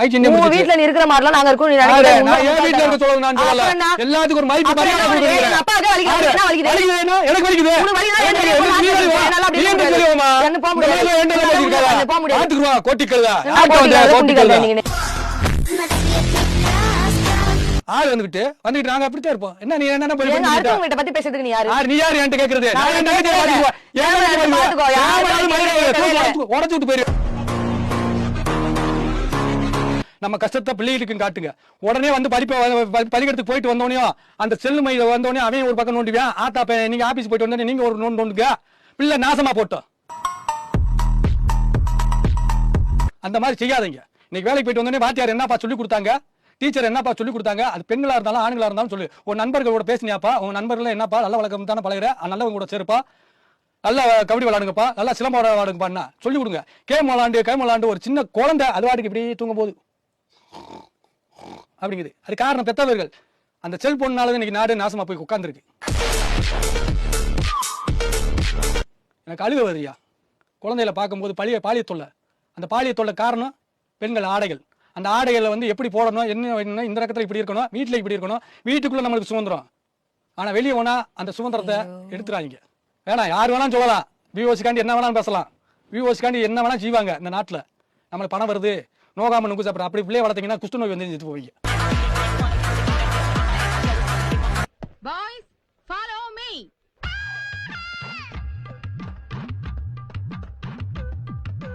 என்ன உங்க? வீட்ல இருக்கிற நாங்க இருக்கோம் நீ நான் இருக்க நான் சொல்லல. என்ன? எல்லாத்துக்கும் ஒரு மரியாதை என்ன? வலிக்குது? என்ன வலிக்குது? எனக்கு வலிக்குது. உனக்கு வலிக்குதா? எனக்கு அப்படி என்ன. தெரியுமா? என்ன போக முடியாது. மாதிரி என்ன வலிக்குது? போக முடியாது. பாத்துக்குவா. என்ன ஆட்டு வந்தா. கழுதை நீங்க ஆள் வந்துகிட்டு வந்துகிட்டு நாங்க அப்படித்தான் இருப்போம் என்ன நீ என்ன பண்ணி? அடுத்தவங்க கிட்ட பத்தி பேசுறதுக்கு நீ யாரு யார் நீ யார் என்கிட்ட கேக்குறது நான் நான் என் கேட்கல. தங்கச்சியை பாத்துக்குவா. என் யாரை தங்கச்சியை எடுத்து பாத்துக்குவா. பாத்துக்கோ, உடைச்சு- உடைச்சு விட்டு போயிரு. நம்ம கஷ்டத்தை பிள்ளைகளுக்கு காட்டுங்க. உடனே வந்து படிப்பை படிக்கிறதுக்கு போயிட்டு வந்தோடனே அந்த செல்லு மையில வந்தோடனே அவன் ஒரு பக்கம் நோண்டுவியான் ஆத்தா நீங்கள் நீங்க ஆபீஸ் போயிட்டு வந்தோடனே நீங்க ஒரு நோண்டு நோண்டுங்க. பிள்ளை நாசமா போட்டோம். அந்த மாதிரி செய்யாதீங்க. இன்னைக்கு வேலைக்கு போயிட்டு வந்தோடனே வாத்தியார் என்னப்பா சொல்லி கொடுத்தாங்க? டீச்சர் என்னப்பா சொல்லி கொடுத்தாங்க? அது பெண்களா இருந்தாலும் ஆண்களா இருந்தாலும் சொல்லு. உன் நண்பர்களோட பேசினியாப்பா? உன் நண்பர்கள் என்னப்பா? நல்ல வழக்கம் தானே பழகிற? நல்லவங்க கூட சேருப்பா. நல்லா கபடி விளாடுங்கப்பா நல்லா சிலம்பம் விளாடுங்கப்பா சொல்லி கொடுங்க. கேம் விளாண்டு கேம் விளாண்டு ஒரு சின்ன குழந்தை அது வாட்டுக்கு இப்படி தூங்கும் போது அப்படிங்குது. அது காரணம் பெற்றவர்கள். அந்த செல்போன்னால இன்னைக்கு நாடு நாசமா போய் உட்காந்துருக்கு எனக்கு அழுக வருறியா குழந்தையில பார்க்கும்போது பழிய பாலிய தொல்லை. அந்த பாலிய தொல்லை காரணம் பெண்கள் ஆடைகள். அந்த ஆடைகளை வந்து எப்படி போடணும் என்ன என்ன இந்த ரகத்தில் இப்படி இருக்கணும் வீட்டில் இப்படி இருக்கணும் வீட்டுக்குள்ள நம்மளுக்கு சுதந்திரம். ஆனா வெளியே போனா அந்த சுதந்திரத்தை எடுத்துறாங்க. வேணாம் யார் வேணாலும் சொல்லலாம். விஓசிக்காண்டி என்ன வேணாலும் பேசலாம். விஓசிக்காண்டி என்ன வேணாலும் செய்வாங்க இந்த நாட்டில். நம்மளுக்கு பணம் வருது. நோகாம நுங்கு சாப்பிட அப்படி பிள்ளைய வளர்த்தீங்கன்னா குஷ்டநோய் வந்து செத்து போவீங்க. Boys follow me